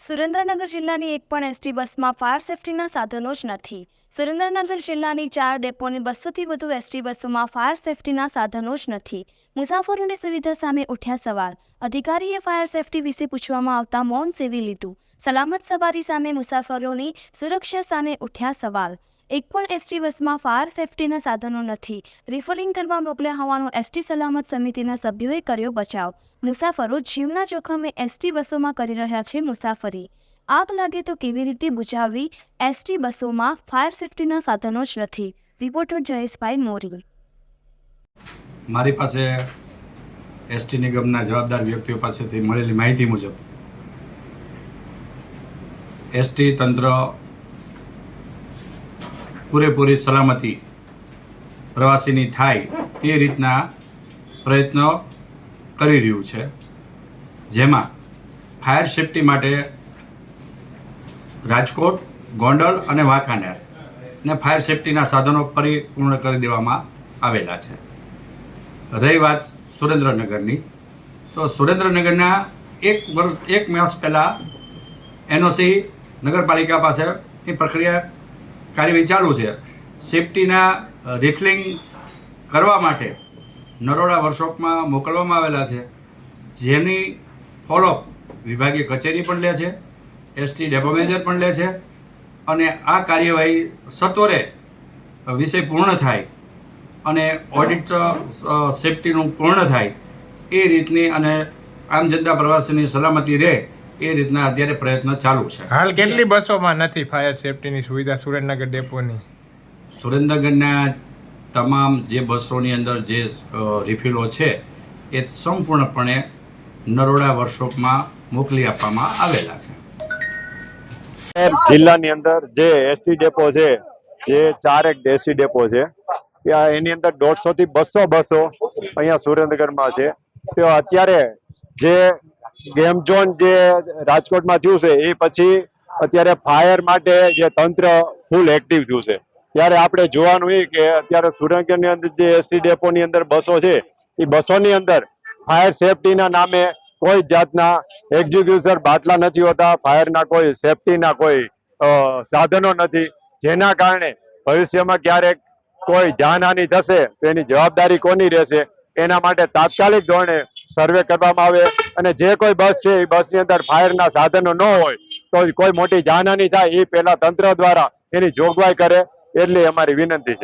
સુરેન્દ્રનગર જિલ્લાની એક પણ એસટી બસમાં ફાયર સેફટીના સાધનો જ નથી. સુરેન્દ્રનગર જિલ્લાની ચાર ડેપોની બસોથી વધુ એસટી બસોમાં ફાયર સેફટીના સાધનો જ નથી. મુસાફરોની સુવિધા સામે ઉઠ્યા સવાલ. અધિકારીએ ફાયર સેફટી વિશે પૂછવામાં આવતા મૌન સેવી લીધું. સલામત સવારી સામે મુસાફરોની સુરક્ષા સામે ઉઠ્યા સવાલ. એક પણ એસટી બસમાં ફાયર સેફટીના સાધનો નથી. રિફલિંગ કરવા મોકલ્યા હોવાનો એસટી સલામત સમિતિના સભ્યોએ કર્યો બચાવ. મુસાફરો જીવના જોખમે એસટી બસોમાં કરી રહ્યા છે મુસાફરી. આગ લાગે તો કેવી રીતે બુજાવવી? એસટી બસોમાં ફાયર સેફટીના સાધનો જ નથી. રિપોર્ટર જયેશભાઈ મોરી. મારી પાસે એસટી નિગમના જવાબદાર વ્યક્તિઓ પાસેથી મળેલી માહિતી મુજબ, એસટી તંત્ર પૂરેપૂરી સલામતી પ્રવાસીની થાય એ રીતના પ્રયત્નો કરી રહ્યું છે. જેમાં ફાયર સેફટી માટે રાજકોટ, ગોંડલ અને વાંકાનેર ને ફાયર સેફટીના સાધનો પરિપૂર્ણ કરી દેવામાં આવેલા છે. રહી વાત સુરેન્દ્રનગરની. તો સુરેન્દ્રનગરના એક વર્ષ એક માસ પહેલાં એનઓસી નગરપાલિકા પાસે એ પ્રક્રિયા કાર્યવાહી ચાલુ છે. સેફટીના રિફિલિંગ કરવા માટે નરોડા વર્કશોપમાં મોકલવામાં આવેલા છે. જેની ફોલોઅપ વિભાગીય કચેરી પણ લે છે એસટી ડેપો મેનેજર પણ લે છે અને આ કાર્યવાહી સત્વરે વિષય પૂર્ણ થાય અને ઓડિટ સેફટીનું પૂર્ણ થાય એ રીતની અને આમ જનતા પ્રવાસીની સલામતી રહે એ રીતના અત્યારે પ્રયત્ન ચાલુ છે. હાલ કેટલી બસોમાં નથી ફાયર સેફટીની સુવિધા સુરેન્દ્રનગર ડેપોની? સુરેન્દ્રનગરના તમામ જે બસોની અંદર જે રિફિલો છે એ સંપૂર્ણપણે નરોડા વર્કશોપમાં મોકલી આપવામાં આવેલા છે. જિલ્લાની અંદર જે એસટી ડેપો છે જે ચારેક એસટી ડેપો છે ત્યાં એની અંદર દોઢસો થી બસો બસો અહીંયા સુરેન્દ્રનગરમાં છે. તો અત્યારે જે ગેમ ઝોન જે રાજકોટમાં થયું છે, એ પછી અત્યારે ફાયર માટે જે તંત્ર ફૂલ એક્ટિવ થયું છે. ત્યારે આપણે જોવાનું એ કે અત્યારે સુરેન્દ્રનગરની અંદર જે એસટી ડેપોની અંદર બસો છે, એ બસોની અંદર ફાયર સેફટીના નામે કોઈ જાતના એક્ઝિક્યુશન બાટલા નથી હોતા ફાયરના કોઈ સેફટીના કોઈ સાધનો નથી. જેના કારણે ભવિષ્યમાં ક્યારેક કોઈ જાનહાનિ થશે, તો એની જવાબદારી કોની રહેશે? એના માટે તાત્કાલિક ધોરણે સર્વે કરવામાં આવે અને જે કોઈ બસ છે એ બસની અંદર ફાયરના સાધનો ન હોય, તો કોઈ મોટી જાનહાની થાય, એ પહેલા તંત્ર દ્વારા એની જોગવાઈ કરે, એટલી અમારી વિનંતી છે.